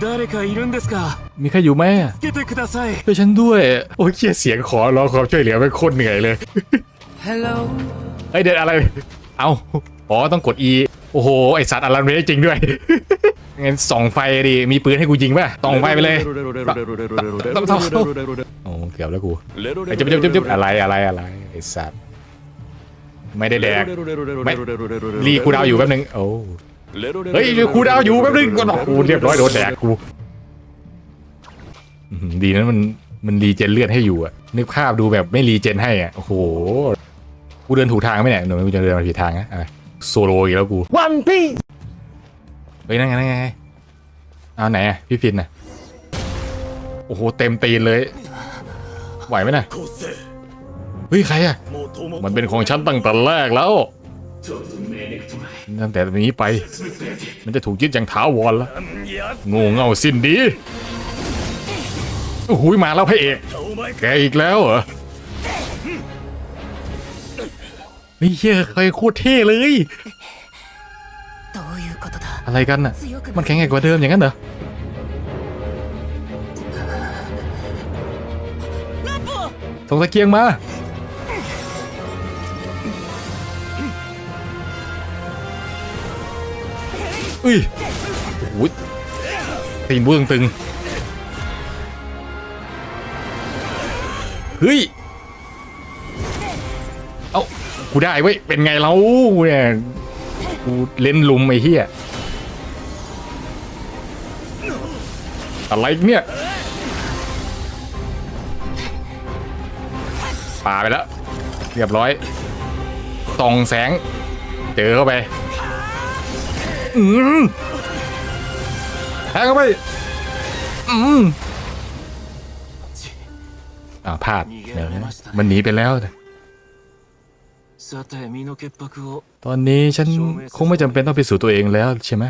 ใครมีใครอยู่ไหมช่วยฉันด้วย โอ้ยเคเสียงขอร้องความช่วยเหลือไปโคตรเหนื่อยเลย Hello เฮ้ยเดิอะไร เอาอ๋อต้องกด E โอ้โห ไอสัตว์อลันเวจริงด้วย งั้นส่องไฟดิ มีปืนให้กูยิงป่ะส่องไฟไปเลยต้องต้โอ้เกือบแล้วกูไอจุ๊บจิ๊บจุ๊บอะไรอะไรอะไรไอสัตว์ไม่ได้แดกไม่รีกูดาวอยู่แป๊บนึงโอ้ เฮ้ยกูดาวอยู่แป๊บนึงก็โอ้โหเรียบร้อยโดนแดกกูอื้อหือดีนะมันมันรีเจนเลือดให้อยู่อะนึกภาพดูแบบไม่รีเจนให้อะโอ้โหกูเดินถูกทางไหมเนี่ยหนูกูจะเดินมาผิดทางนะอะไรโซโลอีกแล้วกู One Piece เฮ้ยนั่นไงนั่นไงเอาไหนอะพี่ฟินน่ะโอ้โหเต็มตีนเลย ไหวไหมน่ะเฮ้ยใครอะมันเป็นของฉันตั้งแต่แรกแล้ว ตั้งแต่ตรงนี้ไป มันจะถูกยึดอย่างถาวรแล้วงงเง่าสิ้นดีโอ้โหมาแล้วพระเอก แกอีกแล้วเหรอไม่เฮียใครโคตรเท่เลย อะไรกันน่ะ มันแข็งแกร่งกว่าเดิมอย่างนั้นเหรอส่งตะเกียงมา อุ้ยโอ้ยตีนเบื้องตึง เฮ้ย เอ้า กูได้เว้ย เป็นไงเราเนี่ย กูเล่นลุมไอ้เหี้ย อะไรเนี่ย ป่าไปแล้ว เรียบร้อยส่องแสง เจอเข้าไป อืมแทงเข้าไป อืมอ่าพลาดเดี๋นะมันหนีไปแล้วนะตอนนี้ฉันคงไม่จำเป็นต้องไปสู่ตัวเองแล้วใช่ไหม